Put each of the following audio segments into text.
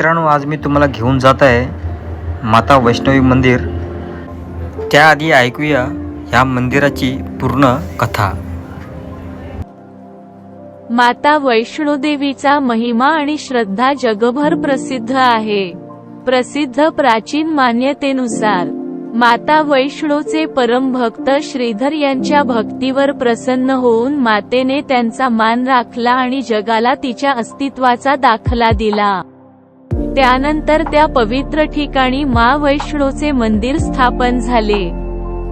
मित्रांनो आज मी तुम्हाला घेऊन जात आहे माता वैष्णवी मंदिर. त्याआधी ऐकूया ह्या मंदिराची पूर्ण कथा. माता वैष्णोदेवीचा महिमा आणि श्रद्धा जगभर प्रसिद्ध आहे. प्रसिद्ध प्राचीन मान्यतेनुसार माता वैष्णोचे परम भक्त श्रीधर यांच्या भक्तीवर प्रसन्न होऊन मातेने त्यांचा मान राखला आणि जगाला तिच्या अस्तित्वाचा दाखला दिला. त्यानंतर त्या पवित्र ठिकाणी मा वैष्णोचे मंदिर स्थापन झाले.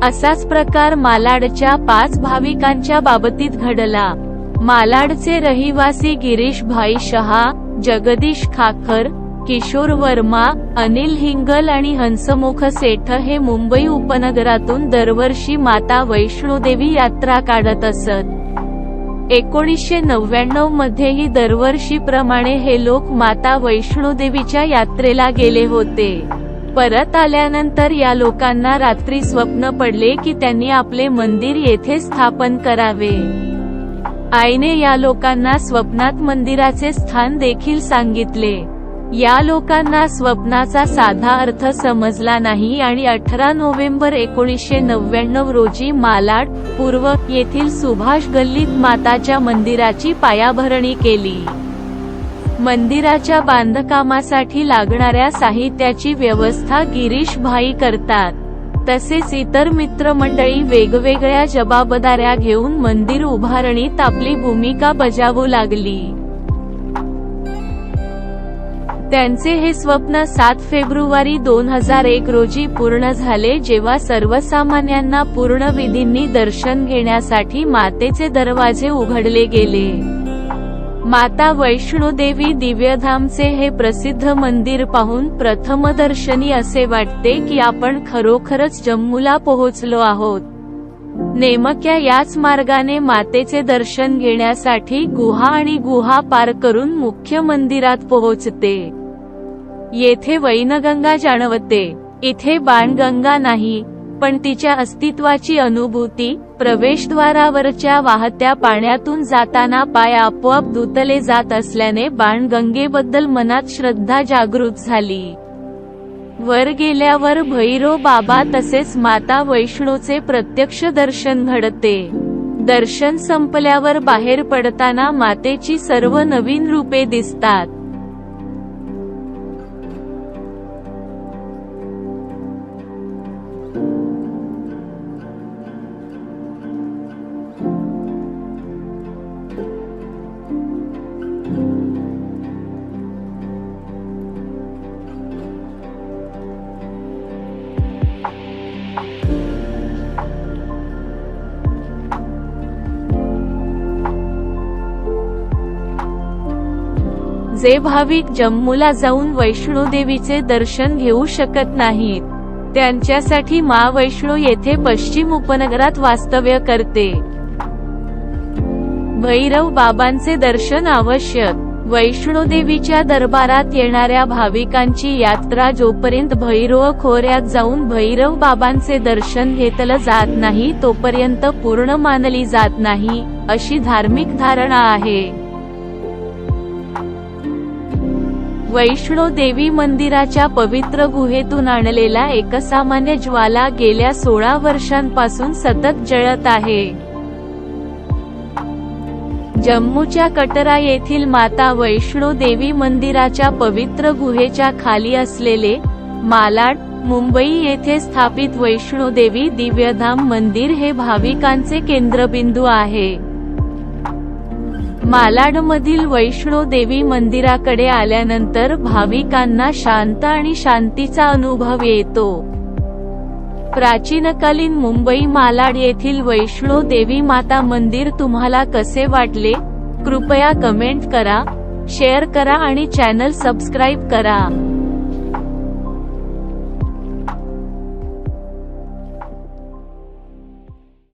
असाच प्रकार मालाडच्या पाच भाविकांच्या बाबतीत घडला. मालाडचे रहिवासी गिरीश भाई शहा जगदीश खाखर किशोर वर्मा अनिल हिंगल आणि हंसमुख सेठ हे मुंबई उपनगरातून दरवर्षी माता वैष्णोदेवी यात्रा काढत असत. एकोणीसशे नव्याण्णव मध्येही दरवर्षीप्रमाणे हे लोक माता वैष्णोदेवीच्या यात्रेला गेले होते. परत आल्यानंतर या लोकांना रात्री स्वप्न पडले की त्यांनी आपले मंदिर येथे स्थापन करावे. आईने या लोकांना स्वप्नात मंदिराचे स्थान देखील सांगितले. या लोकांना स्वप्नाचा साधा अर्थ समजला नाही आणि अठरा नोव्हेंबर एकोणीसशे नव्याण्णव रोजी मालाड पूर्व येथील सुभाष गल्लीत माताच्या मंदिराची पायाभरणी केली. मंदिराच्या बांधकामासाठी लागणाऱ्या साहित्याची व्यवस्था गिरीश भाई करतात. तसेच इतर मित्रमंडळी वेगवेगळ्या जबाबदाऱ्या घेऊन मंदिर उभारणीत आपली भूमिका बजावू लागली. त्यांचे हे स्वप्न सात फेब्रुवारी दोन हजार एक रोजी पूर्ण झाले जेव्हा सर्वसामान्यांना पूर्ण विधींनी दर्शन घेण्यासाठी मातेचे दरवाजे उघडले गेले. माता वैष्णोदेवी दिव्यधामचे हे प्रसिद्ध मंदिर पाहून प्रथमदर्शनी असे वाटते की आपण खरोखरच जम्मूला पोहोचलो आहोत. नेमक्या याच मार्गाने मातेचे दर्शन घेण्यासाठी गुहा आणि गुहा पार करून मुख्य मंदिरात पोहोचते. येथे वैनगंगा जाणवते. इथे बाणगंगा नाही पण तिच्या अस्तित्वाची अनुभूती प्रवेशद्वारावरच्या वाहत्या पाण्यातून जाताना पाय आपोआप धुतले जात असल्याने बाणगंगेबद्दल मनात श्रद्धा जागृत झाली. वर गेल्यावर भैरव बाबा तसेच माता वैष्णोचे प्रत्यक्ष दर्शन घडते. दर्शन संपल्यावर बाहेर पडताना मातेची सर्व नवीन रूपे दिसतात. जे भाविक जम्मूला जाऊन वैष्णोदेवीचे दर्शन घेऊ शकत नाहीत. त्यांच्यासाठी मा वैष्णो येथे पश्चिम उपनगरात वास्तव्य करते. भैरव बाबांचे दर्शन आवश्यक. वैष्णोदेवीच्या दरबारात येणाऱ्या भाविकांची यात्रा जोपर्यंत भैरव खोऱ्यात जाऊन भैरव बाबांचे दर्शन घेतलं जात नाही तोपर्यंत पूर्ण मानली जात नाही अशी धार्मिक धारणा आहे. वैष्णो देवी मंदिराच्या पवित्र गुहेतून आणलेला एकसामान्य ज्वाला गेल्या सोळा वर्षांपासून सतत जळत आहे. जम्मूच्या कटरा येथील माता वैष्णो देवी मंदिराच्या पवित्र गुहेच्या खाली असलेले मालाड मुंबई येथे स्थापित वैष्णो देवी दिव्यधाम मंदिर हे भाविकांचे केंद्रबिंदू आहे. मालाडमधील वैष्णो देवी मंदिराकडे आल्यानंतर भाविकांना शांत आणि शांतीचा अनुभव येतो. प्राचीनकालीन मुंबई मालाड येथील वैष्णो देवी माता मंदिर तुम्हाला कसे वाटले? कृपया कमेंट करा शेअर करा आणि चॅनल सबस्क्राईब करा.